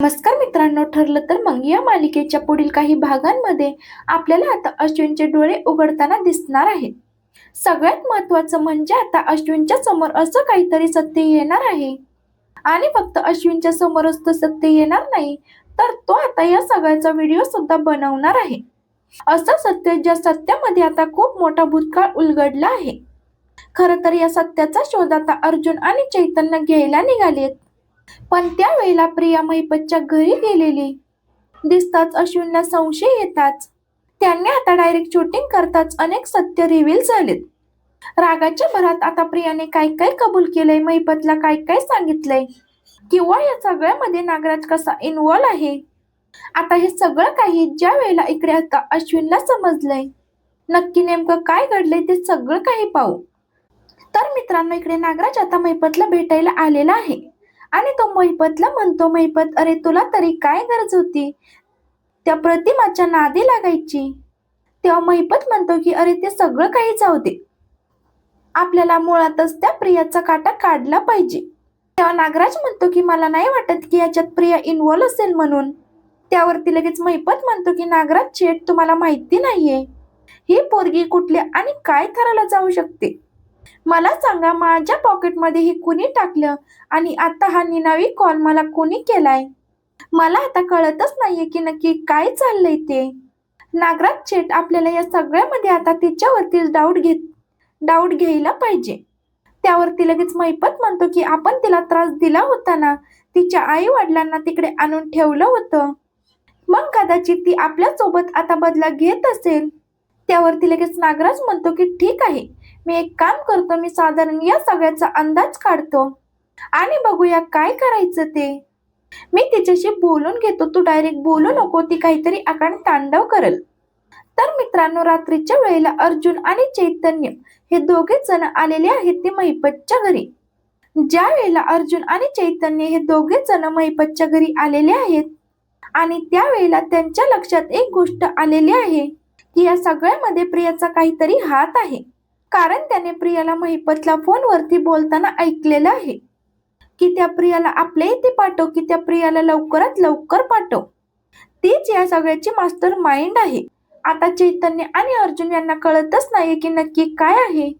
नमस्कार मित्रांनो ठरलं तर मग या मालिकेच्या पुढील काही भागांमध्ये आपल्याला आता अश्विनचे डोळे उघडताना दिसणार आहेत. सगळ्यात महत्वाचं म्हणजे आता अश्विनच्या समोर असं काहीतरी सत्य येणार आहे. आणि फक्त अश्विनच्या समोरच तो सत्य येणार नाही तर तो आता या सगळ्याचा व्हिडिओ सुद्धा बनवणार आहे. असं सत्य ज्या सत्यामध्ये आता खूप मोठा भूतकाळ उलगडला आहे. खरं तर या सत्याचा शोध आता अर्जुन आणि चैतन्य घ्यायला निघालेत. पण त्यावेळेला प्रिया महिपतच्या घरी गेलेली. दिसताच अश्विनला संशय येताच. त्यांनी आता डायरेक्ट शूटिंग करताच अनेक सत्य रिव्हील झालेत. रागाच्या भरात आता प्रियाने काय काय कबूल केलंय महिपतला काय काय सांगितलंय? किंवा या सगळ्यामध्ये नागराज कसा इन्व्हॉल्व आहे? आता हे सगळं काही ज्या वेळेला इकडे आता अश्विनला समजलंय. नक्की नेमकं काय घडलंय ते सगळं काही पाहू. तर मित्रांनो इकडे नागराज आता महिपतला भेटायला आलेला आहे. आणि तो महिपतला म्हणतो महिपत अरे तुला तरी काय गरज होती? त्या प्रतिमाच्या नादी लागायची. तेव्हा महिपत म्हणतो की अरे ते सगळं काही जाऊ दे. आपल्याला मुळातच त्या प्रियाचा काटा काढला पाहिजे. तेव्हा नागराज म्हणतो की मला नाही वाटत की याच्यात प्रिया इन्व्हॉल्व असेल म्हणून. त्यावरती लगेच महिपत म्हणतो की नागराज चेट तुम्हाला माहिती नाहीये. ही पोरगी कुठल्या आणि काय थराला जाऊ शकते? मला सांगा माझ्या पॉकेटमध्ये हे कुणी टाकलं? आणि आता हा निनावी कॉल मला कोणी केलाय? मला आता कळतच नाहीये की नक्की काय चाललंय ते. नागराज शेठ आपल्याला या सगळ्यामध्ये आता तिच्यावरती डाऊट घेत डाऊट घ्यायला पाहिजे. त्यावरती लगेच मैपत म्हणतो की आपण तिला त्रास दिला होता ना तिच्या आई वडिलांना तिकडे आणून ठेवलं होतं. मग कदाचित ती आपल्यासोबत आता बदला घेत असेल. त्यावरती लगेच नागराज म्हणतो की ठीक आहे मी एक काम करतो मी साधारण या सगळ्याचा अंदाज काढतो. आणि बघूया काय करायचं ते. मी तिच्याशी बोलून घेतो तू डायरेक्ट बोलू नको ती काहीतरी आकांड तांडव करल. तर मित्रांनो रात्रीच्या वेळेला अर्जुन आणि चैतन्य हे दोघे जण आलेले आहेत ते महिपतच्या घरी. ज्या वेळेला अर्जुन आणि चैतन्य हे दोघे जण महिपतच्या घरी आलेले आहेत आणि त्यावेळेला त्यांच्या लक्षात एक गोष्ट आलेली आहे की या सगळ्यामध्ये प्रियाचा काहीतरी हात आहे. कारण त्याने प्रियाला महिपतला फोनवरती बोलताना ऐकलेलं आहे. की त्या प्रियाला आपल्या इथे पाठव की त्या प्रियाला लवकरात लवकर पाठव. तीच या सगळ्याची मास्टर माइंड आहे. आता चैतन्य आणि अर्जुन यांना कळतच नाही की नक्की काय आहे.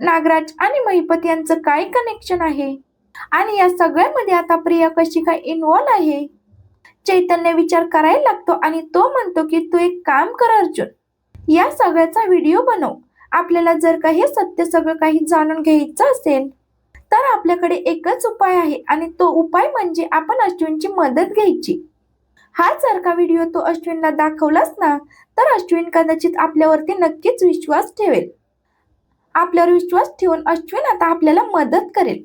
नागराज आणि महिपत यांचं काय कनेक्शन आहे? आणि या सगळ्यामध्ये आता प्रिया कशी काय इन्वॉल्व्ह आहे? चैतन्य विचार करायला लागतो आणि तो म्हणतो की तू एक काम कर अर्जुन या सगळ्याचा व्हिडिओ बनव. आपल्याला जर का हे सत्य सगळं काही जाणून घ्यायचं असेल तर आपल्याकडे एकच उपाय आहे आणि तो उपाय म्हणजे आपण अश्विनची मदत घ्यायची. हा जर का व्हिडिओ तो अश्विनला दाखवलास ना तर अश्विन कदाचित आपल्यावरती नक्कीच विश्वास ठेवेल. आपल्यावर विश्वास ठेवून अश्विन आता आपल्याला मदत करेल.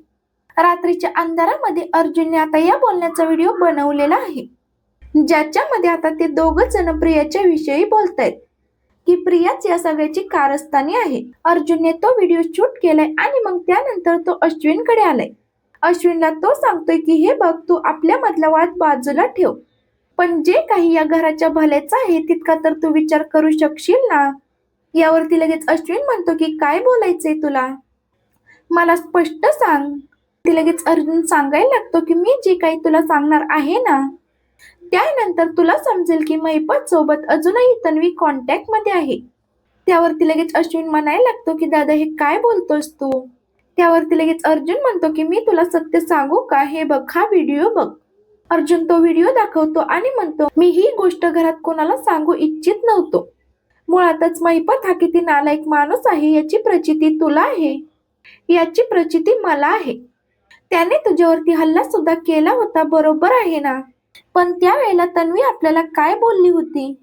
रात्रीच्या अंधारामध्ये अर्जुनने आता या बोलण्याचा व्हिडिओ बनवलेला आहे. ज्याच्यामध्ये आता ते दोघं जण प्रियाच्या विषयी बोलतायत. की प्रियाच या सगळ्याची कारस्थानी आहे. अर्जुनने तो व्हिडिओ शूट केलाय आणि मग त्यानंतर तो अश्विनकडे आलाय. अश्विनला तो सांगतोय की हे बघ तू आपल्या मधला वाद बाजूला ठेव. पण जे काही या घराच्या भल्याचं आहे तितका तर तू विचार करू शकशील ना? यावरती लगेच अश्विन म्हणतो की काय बोलायचंय तुला? मला स्पष्ट सांग. ती लगेच अर्जुन सांगायला लागतो की मी जे काही तुला सांगणार आहे ना त्यानंतर तुला समजेल की महिपत सोबत अजूनही तन्वी कॉन्टॅक्टमध्ये आहे. त्यावरती लगेच अश्विन म्हणायला लागतो की दादा हे काय बोलतोस तू? त्यावरती लगेच अर्जुन म्हणतो की मी तुला सत्य सांगू का? हे बघ हा व्हिडिओ बघ. अर्जुन तो व्हिडिओ दाखवतो आणि म्हणतो मी ही गोष्ट घरात कोणाला सांगू इच्छित नव्हतो. मुळातच महिपत हा किती नालायक माणूस आहे याची प्रचिती तुला आहे. याची प्रचिती मला आहे. त्याने तुझ्यावरती हल्ला सुद्धा केला होता बरोबर आहे ना? पण त्यावेळेला तन्वी आपल्याला काय बोलली होती?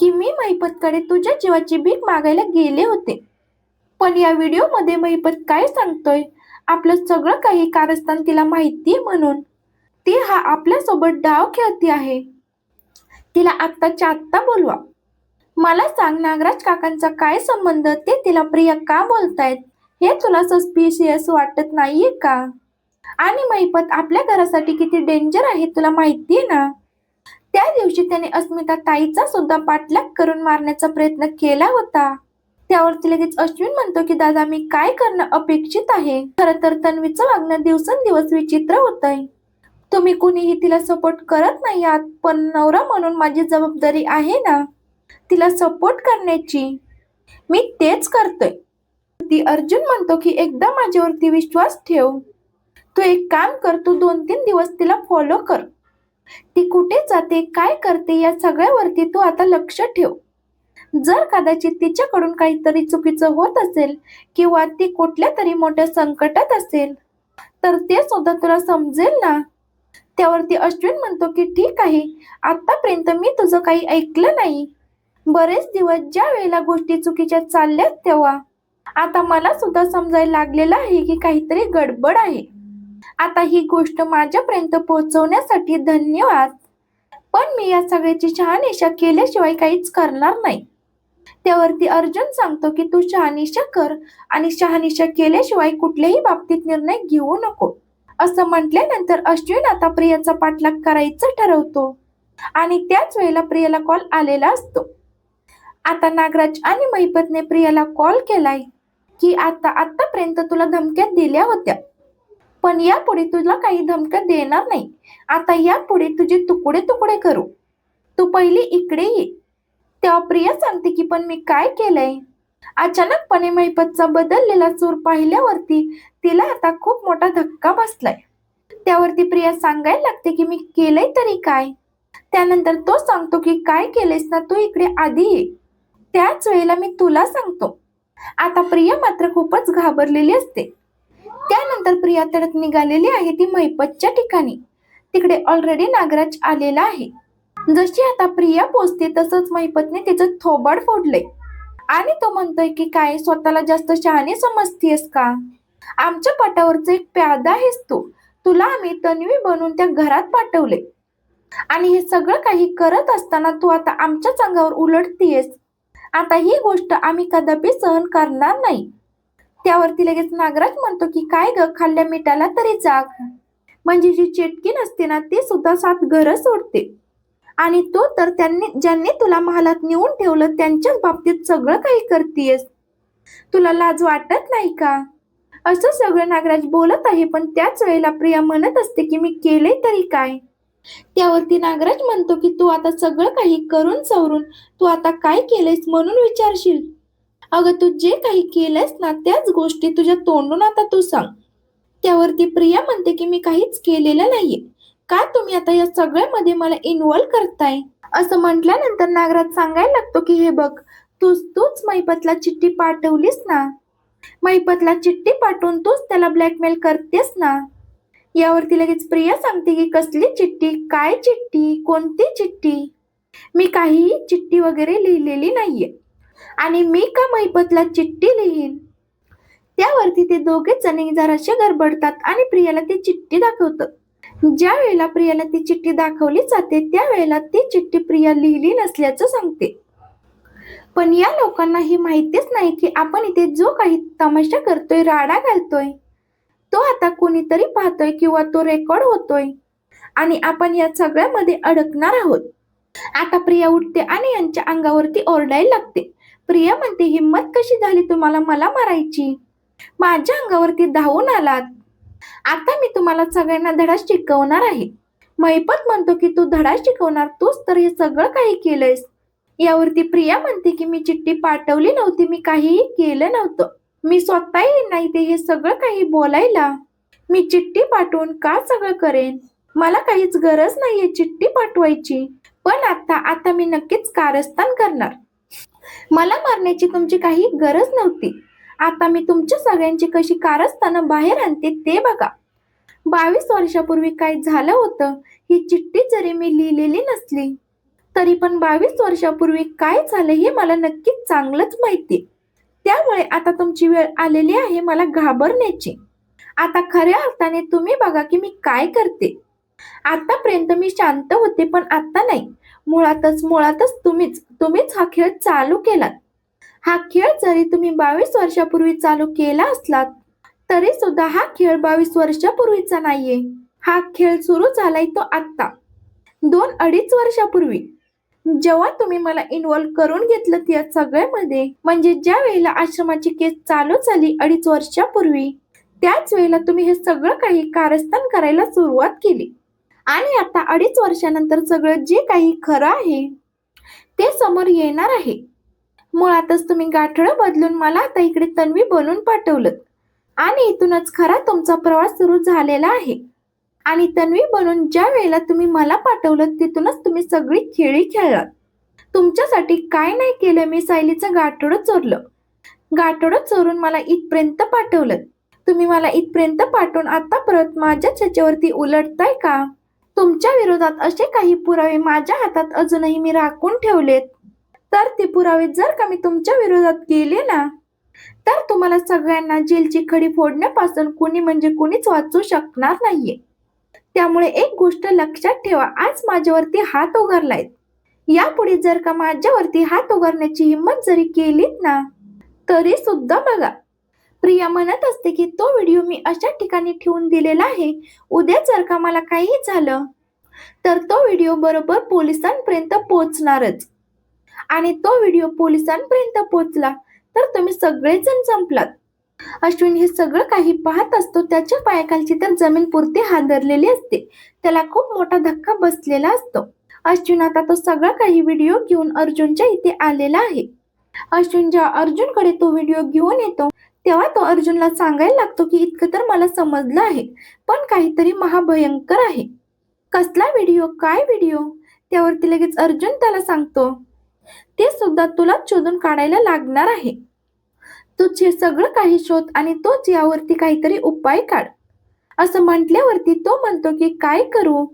की मी महिपतकडे तुझ्या जीवाची भीक मागायला गेले होते. पण या व्हिडिओमध्ये महिपत काय सांगतोय? आपलं सगळं काही कारस्थान तिला माहितीये म्हणून. ती हा आपल्यासोबत डाव खेळती आहे. तिला आत्ताच्या आत्ता बोलवा. मला सांग नागराज काकांचा काय संबंध? ते तिला प्रिया का बोलतायत? हे तुला सस्पिशियस वाटत नाहीये का? आणि मैपत आपल्या घरासाठी किती डेंजर आहे तुला माहितीये ना? त्या दिवशी त्याने अस्मिता ताईचा सुद्धा पाठलाग करून मारण्याचा प्रयत्न केला होता. त्यावरती लगेच अश्विन म्हणतो की दादा मी काय करणं अपेक्षित आहे? खर तर तन्वीचं वागणं दिवसेंदिवस विचित्र होत आहे तुम्ही कुणीही तिला सपोर्ट करत नाही आहात पण नवरा म्हणून माझी जबाबदारी आहे ना? तिला सपोर्ट करण्याची. मी तेच करतोय. ती अर्जुन म्हणतो की एकदा माझ्यावरती विश्वास ठेव. तू एक काम कर तू दोन तीन दिवस तिला फॉलो कर. ती कुठे जाते काय करते या सगळ्यावरती तू आता लक्ष ठेव. जर कदाचित तिच्याकडून काहीतरी चुकीचं होत असेल किंवा ती कुठल्या तरी मोठ्या संकटात असेल तर ते सुद्धा तुला समजेल ना? त्यावरती अश्विन म्हणतो की ठीक आहे आतापर्यंत मी तुझं काही ऐकलं नाही. बरेच दिवस ज्या वेळेला गोष्टी चुकीच्या चालल्यात तेव्हा आता मला सुद्धा समजायला लागलेलं आहे की काहीतरी गडबड आहे. आता ही गोष्ट माझ्यापर्यंत पोहोचवण्यासाठी धन्यवाद. पण मी या सगळ्याची शहानिशा केल्याशिवाय काहीच करणार नाही. त्यावरती अर्जुन सांगतो की तू शहानिशा कर आणि शहानिशा केल्याशिवाय कुठल्याही बाबतीत निर्णय घेऊ नको. असं म्हटल्यानंतर अश्विन आता प्रियाचा पाठलाग करायचं ठरवतो. आणि त्याच वेळेला प्रियाला कॉल आलेला असतो. आता नागराज आणि महिपतने प्रियाला कॉल केलाय की आता आतापर्यंत तुला धमक्या दिल्या होत्या. पण यापुढे तुला काही धमक्या देणार नाही. आता यापुढे तुझे तुकडे तुकडे करू. तू पहिली इकडे ये. तेव्हा प्रिया सांगते की पण मी काय केलंय? अचानकपणे मैपतचा बदललेला सूर पाहिल्यावरती तिला आता खूप मोठा धक्का बसलाय. त्यावरती प्रिया सांगायला लागते की मी केलंय तरी काय? त्यानंतर तो सांगतो की काय केलंयस ना तू इकडे आधी ये. त्याच वेळेला मी तुला सांगतो. आता प्रिया मात्र खूपच घाबरलेली असते. प्रिया तडक निघालेली आहे ती मैपतच्या ठिकाणी. तिकडे ऑलरेडी नागराज आलेला आहे. जशी आता प्रिया पोचते तसंच मैपतने तिचं थोबाड फोडले आणि तो म्हणतोय की काय स्वतःला जास्त शहाणे समजतीयस का? आमच्या पटावरचं एक प्यादा आहेस तू. तुला आम्ही तन्वी बनवून त्या घरात पाठवले आणि हे सगळं काही करत असताना तू आता आमच्याच अंगावर उलटतीयस. आता ही गोष्ट आम्ही कदापि सहन करणार नाही. त्यावरती लगेच नागराज म्हणतो की काय ग खाल्ल्या मिठाला तरी जाग. म्हणजे जी चेटकी नसते ना ती सुद्धा सात घर सोडते. आणि तो तर त्यांनी ज्यांनी तुला महालात नेऊन ठेवलं त्यांच्याच बाबतीत सगळं काही करतीयस. तुला लाज वाटत नाही का? असं सगळं नागराज बोलत आहे पण त्याच वेळेला प्रिया म्हणत असते की मी केले तरी काय? त्यावरती नागराज म्हणतो की तू आता सगळं काही करून सवरून तू आता काय केलेस म्हणून विचारशील? अगं तू जे काही केलंयस ना त्याच गोष्टी तुझ्या तोंडून आता तू सांग. त्यावरती प्रिया म्हणते की मी काहीच केलेलं नाहीये. का तुम्ही आता या सगळ्यामध्ये मला इन्व्हॉल्व करताय? असं म्हटल्यानंतर नागराज सांगायला लागतो की हे बघ तूच तूच मैपतला चिठ्ठी पाठवलीस ना? मैपतला चिठ्ठी पाठवून तूच त्याला ब्लॅकमेल करतेस ना? यावरती लगेच प्रिया सांगते की कसली चिठ्ठी? काय चिठ्ठी? कोणती चिठ्ठी? मी काहीही चिठ्ठी वगैरे लिहिलेली नाहीये. आणि मी का मैपतला चिठ्ठी लिहीन? त्यावरती ते दोघे जणी जराशे गडबडतात आणि प्रियाला ती चिठ्ठी दाखवतं. ज्या वेळेला प्रियाला ती चिठ्ठी दाखवली जाते त्यावेळेला ती चिठ्ठी प्रिया लिहिली नसल्याचं सांगते. पण या लोकांना हे माहितीच नाही की आपण इथे जो काही तमाशा करतोय राडा घालतोय तो आता कोणीतरी पाहतोय किंवा तो रेकॉर्ड होतोय आणि आपण या सगळ्यामध्ये अडकणार आहोत. आता प्रिया उठते आणि यांच्या अंगावरती ओरडायला लागते. प्रिया म्हणते हिंमत कशी झाली तुम्हाला मला मारायची? माझ्या अंगावरती धावून आलात. आता मी तुम्हाला सगळ्यांना धडा शिकवणार आहे. मैपत म्हणतो की तू धडा शिकवणार तूच तर हे सगळं काही केलंयस. यावरती प्रिया म्हणते की मी चिठ्ठी पाठवली नव्हती मी काहीही केलं नव्हतं. मी स्वतःही नाही ते हे सगळं काही बोलायला. मी चिठ्ठी पाठवून का सगळं करेन? मला काहीच गरज नाहीये चिठ्ठी पाठवायची. पण आता आता मी नक्कीच कारस्थान करणार. मला मारण्याची तुमची काही गरज नव्हती. आता मी तुमच्या सगळ्यांची कशी कारस्थानं बाहेर आणते ते बघा. बावीस वर्षापूर्वी काय झालं होतं? ही चिठ्ठी जरी मी लिहिलेली नसली तरी पण बावीस वर्षापूर्वी काय झालं हे मला नक्कीच चांगलंच माहिती. त्यामुळे आता तुमची वेळ आलेली आहे मला घाबरण्याची. आता खऱ्या अर्थाने तुम्ही बघा की मी काय करते. आतापर्यंत मी शांत होते पण आता नाही. मुळातच मुळातच तुम्हीच तुम्हीच हा खेळ चालू केलात. हा खेळ जरी तुम्ही बावीस वर्षापूर्वी चालू केला असलात तरी सुद्धा हा खेळ बावीस वर्षापूर्वीचा नाहीये. हा खेळ सुरू झालाय तो आत्ता. दोन अडीच वर्षापूर्वी. जेव्हा तुम्ही मला इन्वॉल्व्ह करून घेतलं त्या सगळ्यामध्ये म्हणजे ज्या वेळेला आश्रमाची केस चालू झाली अडीच वर्षापूर्वी त्याच वेळेला तुम्ही हे सगळं काही कारस्थान करायला सुरुवात केली. आणि आता अडीच वर्षानंतर सगळं जे काही खरं आहे ते समोर येणार आहे. मुळातच तुम्ही गाठडं बदलून मला आता इकडे तन्वी बनवून पाठवलं. आणि इथूनच खरा तुमचा प्रवास सुरू झालेला आहे. आणि तन्वी बनून ज्या वेळेला तुम्ही मला पाठवलं तिथूनच तुम्ही सगळी खेळी खेळलात. तुमच्यासाठी काय नाही केलं मी सायलीचं गाठोडं चोरलं. गाठोडं चोरून मला इथपर्यंत पाठवलं. तुम्ही मला इथपर्यंत पाठवून आता परत माझ्या छेच्यावरती उलटताय का? तुमच्या विरोधात असे काही पुरावे माझ्या हातात अजूनही मी राखून ठेवलेत. तर ते पुरावे जर का मी तुमच्या विरोधात केले ना तर तुम्हाला सगळ्यांना जेलची खडी फोडण्यापासून कुणी म्हणजे कुणीच वाचू शकणार नाहीये. त्यामुळे एक गोष्ट लक्षात ठेवा आज माझ्यावरती हात उगारलायत. यापुढे जर का माझ्यावरती हात उगारण्याची हिंमत जरी केलीत ना तरी सुद्धा बघा प्रिया म्हणत असते की तो व्हिडिओ मी अशा ठिकाणी ठेवून दिलेला आहे. उद्या जर का मला काही झालं तर तो व्हिडिओ बरोबर पोलिसांपर्यंत पोहोचणारच. आणि तो व्हिडिओ पोलिसांपर्यंत पोहोचला तर तुम्ही सगळेजण संपलात. अश्विन हे सगळं काही पाहत असतो त्याच्या पायाखालची तर जमीन पुरती हादरलेली असते. त्याला खूप मोठा धक्का बसलेला असतो. अश्विन आता तो सगळा काही व्हिडिओ घेऊन अर्जुनच्या इथे आलेला आहे. अश्विन जेव्हा अर्जुनकडे तो व्हिडिओ घेऊन येतो तेव्हा तो अर्जुनला सांगायला लागतो की इतकं तर मला समजलं आहे पण काहीतरी महाभयंकर आहे. कसला व्हिडिओ काय व्हिडिओ त्यावरती लगेच अर्जुन त्याला सांगतो ते सुद्धा तुला शोधून काढायला लागणार आहे. तुझे सगळं काही शोध आणि तोच यावरती काहीतरी उपाय काढ. असं म्हटल्यावरती तो म्हणतो की काय करू?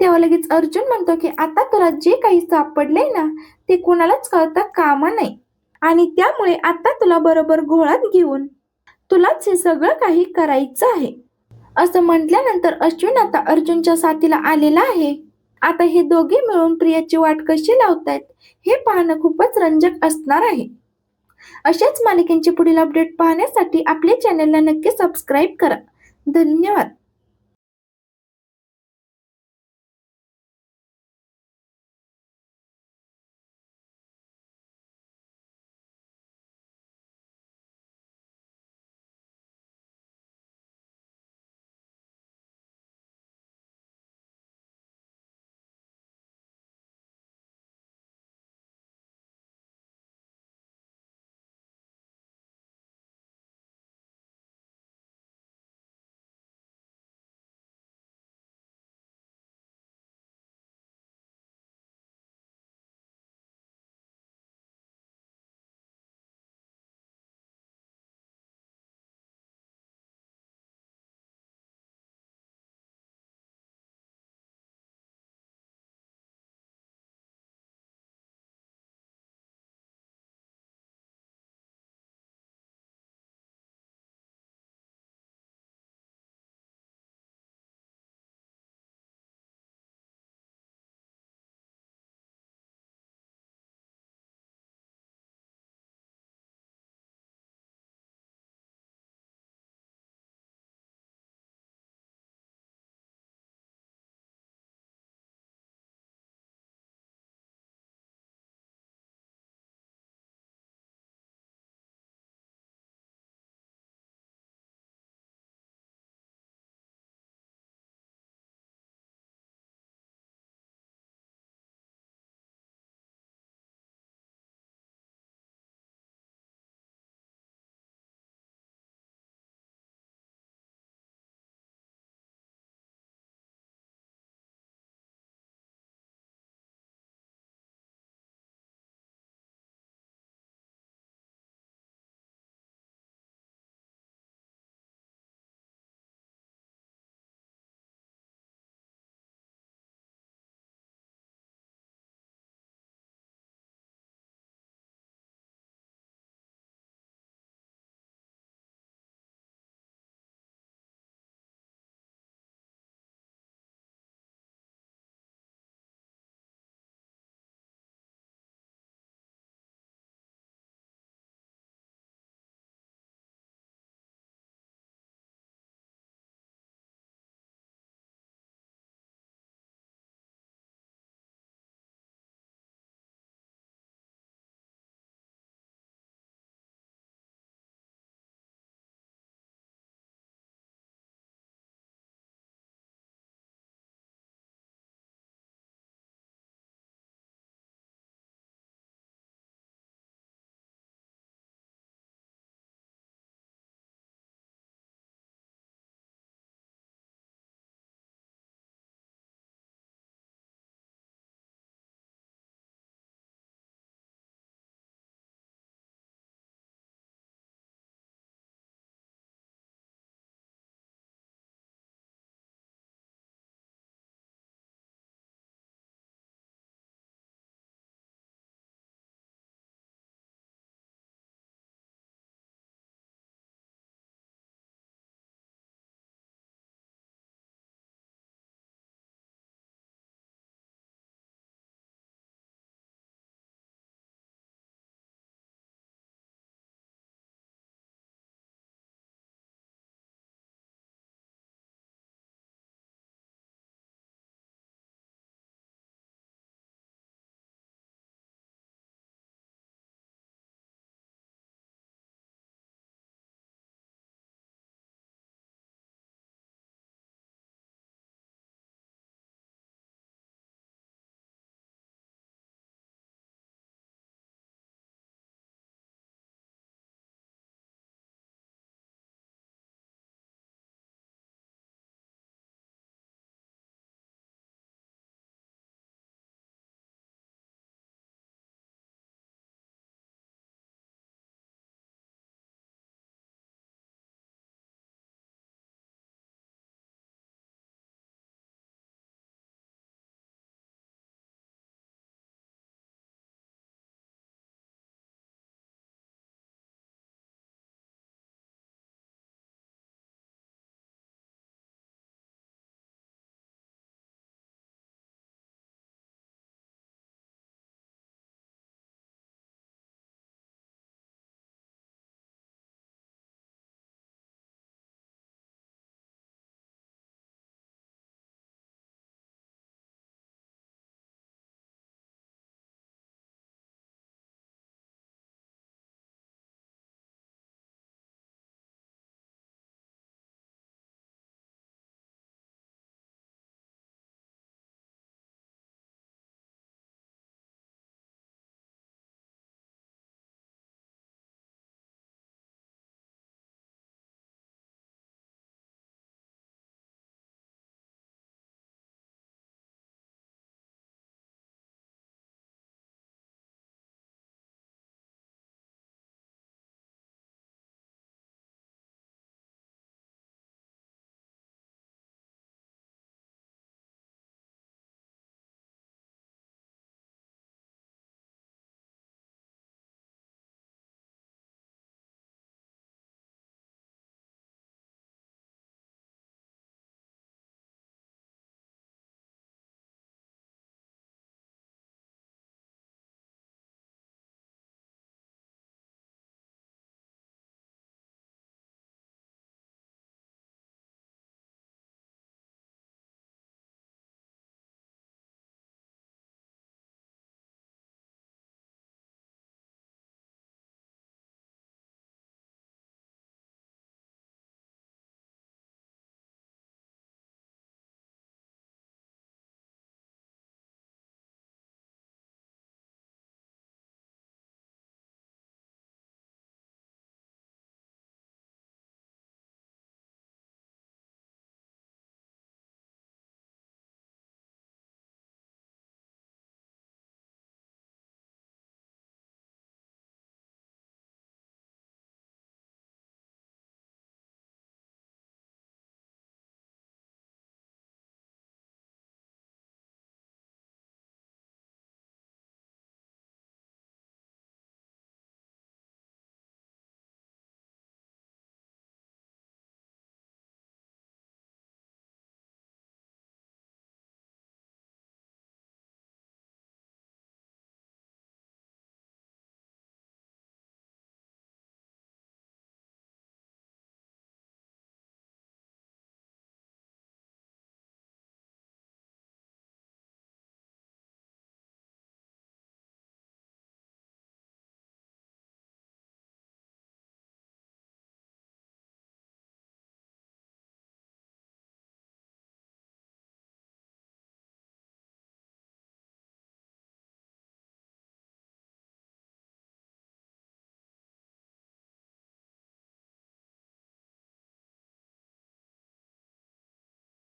तेव्हा लगेच अर्जुन म्हणतो की आता तुला जे काही सापडले ना ते कोणालाच कळता कामा नाही आणि त्यामुळे आता तुला बरोबर घोळात घेऊन तुलाच हे सगळं काही करायचं आहे. असं म्हटल्यानंतर अश्विन आता अर्जुनच्या साथीला आलेला आहे. आता हे दोघे मिळून प्रियाची वाट कशी लावतायत हे पाहणं खूपच रंजक असणार आहे. अशाच मालिकेंचे पुढील अपडेट पाहण्यासाठी आपल्या चॅनलला नक्की सबस्क्राईब करा. धन्यवाद.